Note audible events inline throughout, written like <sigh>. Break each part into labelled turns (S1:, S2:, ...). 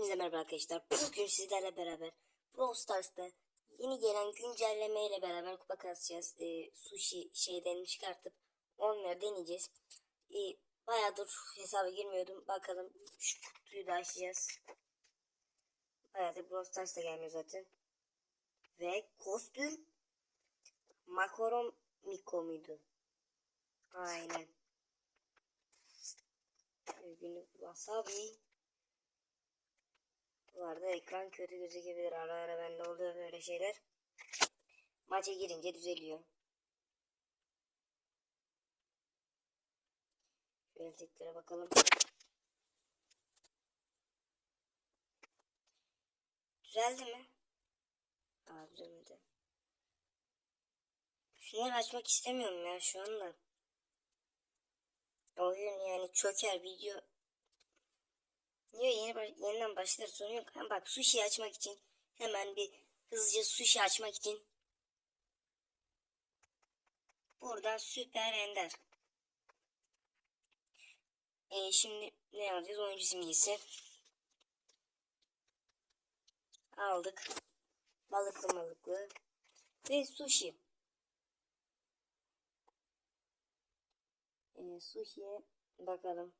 S1: Hepinize merhaba arkadaşlar. Bugün sizlerle beraber Brawl Stars'ta yeni gelen güncelleme ile beraber kupa kasacağız. Ee, sushi şeylerini çıkartıp onları deneyeceğiz. Ee, bayağıdır hesaba girmiyordum. Bakalım şu kutuyu da açacağız. Bayağıdır Brawl Stars'ta gelmiyor zaten. Ve kostüm Makaron Miko muydu? Aynen. Günlük wasabi. Bu arada ekran kötü gözükebilir. Ara ara bende oluyor böyle şeyler. Maça girince düzeliyor. Şöyle teklere bakalım. Düzeldi mi? Aa düzelmedi. Şunları açmak istemiyorum ya şu anda. Oyun yani çöker video Niye yeni baş, yeniden başlar sorun yok. Ama bak sushi açmak için hemen bir hızlıca sushi açmak için buradan süper ender. Ee, şimdi ne alacağız? Oyuncu simgesi. Aldık. Balıklı balıklı. Ve sushi. Ee, sushi'ye bakalım.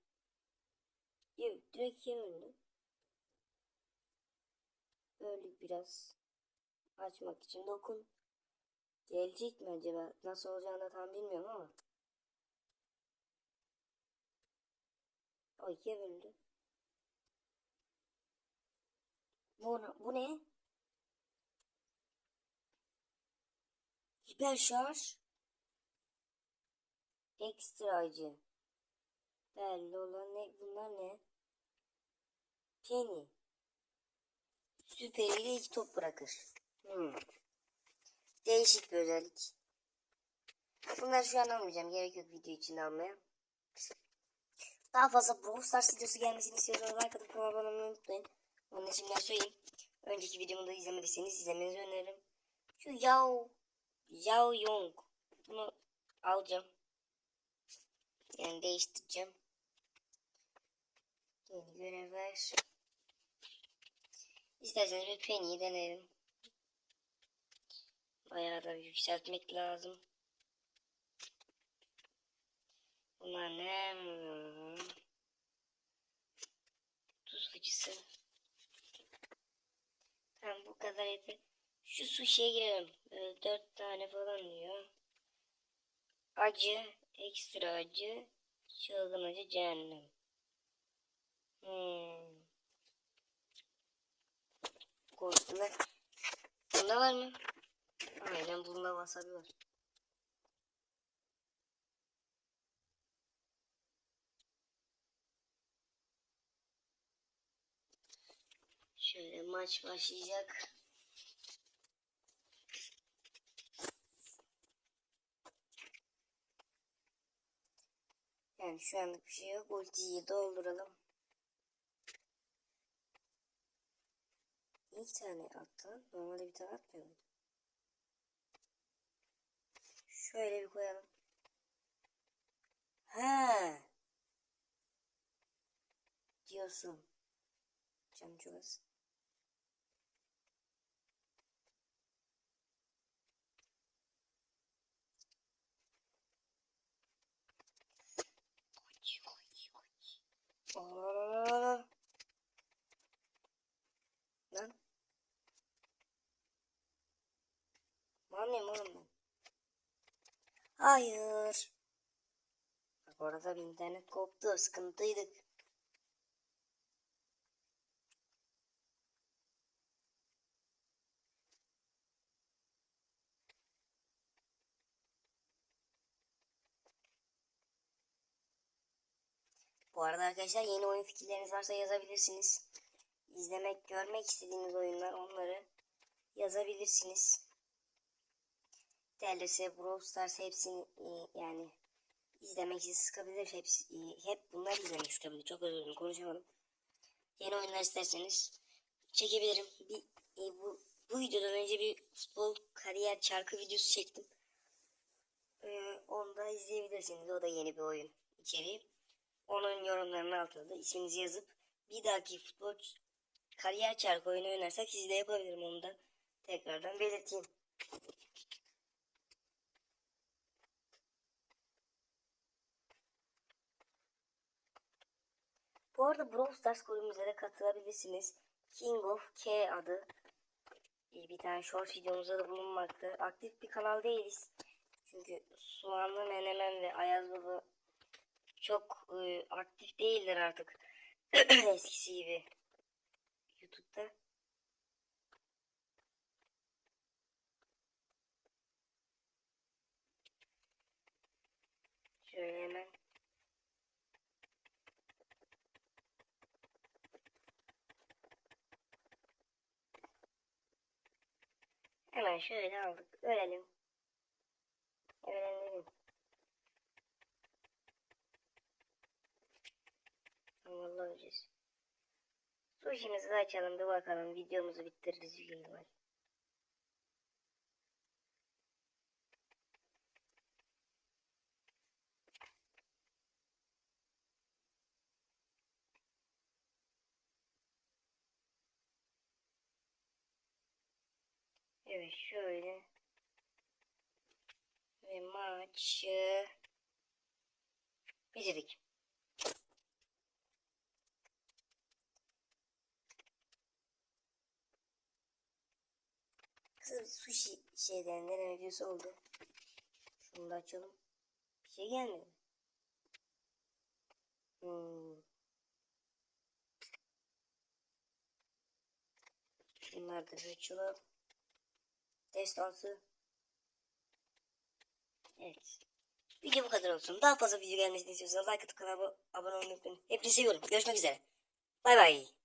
S1: Direkt böldüm. Böyle biraz açmak için dokun. Gelecek mi acaba? Nasıl olacağını tam bilmiyorum ama. O ikiye böldü. Bu, bu ne? Hiper şarj. Ekstra Belli olan ne? Bunlar ne? Penny. Süperiyle iki top bırakır. Hmm. Değişik bir özellik. Bunları şu an almayacağım. Gerek yok video için almaya. Daha fazla Brawl Stars videosu gelmesini istiyorsanız like atıp kanala abone olmayı unutmayın. Onun için ben söyleyeyim. Önceki videomu da izlemediyseniz izlemenizi öneririm. Şu Yao Yao Yong. Bunu alacağım. Yani değiştireceğim. Yeni görevler. İsterseniz bir Penny'yi deneyelim. Bayağı da yükseltmek lazım. Bunlar ne? Tuz acısı. Tamam bu kadar yeter. Şu sushi'ye girelim. Böyle dört tane falan diyor. Acı, ekstra acı, çılgın acı, cehennem. Hmm. Bunda var mı? Aynen bunda wasabi var. Şöyle maç başlayacak. Yani şu anlık bir şey yok. Ultiyi dolduralım. İki tane attı. Normalde bir tane atmıyor muydu? Şöyle bir koyalım. He. Diyorsun. Canım çok az. Hayır. Bak orada bir internet koptu. Sıkıntıydık. Bu arada arkadaşlar yeni oyun fikirleriniz varsa yazabilirsiniz. İzlemek, görmek istediğiniz oyunlar onları yazabilirsiniz. Derlese Brawl Stars hepsini e, yani izlemek sizi sıkabilir. Hepsi, e, hep bunlar izlemek sıkabilir. Çok özür dilerim konuşamadım. Yeni oyunlar isterseniz çekebilirim. Bir, e, bu, bu videodan önce bir futbol kariyer çarkı videosu çektim. E, onu da izleyebilirsiniz. O da yeni bir oyun içeriği. Onun yorumlarının altına da isminizi yazıp bir dahaki futbol kariyer çarkı oyunu oynarsak siz de yapabilirim onu da tekrardan belirteyim. Bu arada Brawl Stars kulübümüze de katılabilirsiniz. King of K adı. Bir, bir tane short videomuzda da bulunmakta. Aktif bir kanal değiliz. Çünkü Soğanlı Menemen ve Ayaz Baba çok e, aktif değiller artık. <clears throat> Eskisi gibi. YouTube'da. Şöyle hemen. Hemen şöyle aldık. Ölelim. Ölelim. Vallahi öleceğiz. Sushi'mizi açalım bir bakalım. Videomuzu bitiririz büyük ihtimal. Evet şöyle. Ve maçı bitirdik. Kısa bir sushi şeyden deneme videosu oldu. Şunu da açalım. Bir şey gelmedi. Hmm. Şunlar da açalım. Destansı. Evet. Video bu kadar olsun. Daha fazla video gelmesini istiyorsanız like atıp kanala abone olmayı unutmayın. Hepinizi seviyorum. Görüşmek üzere. Bay bay.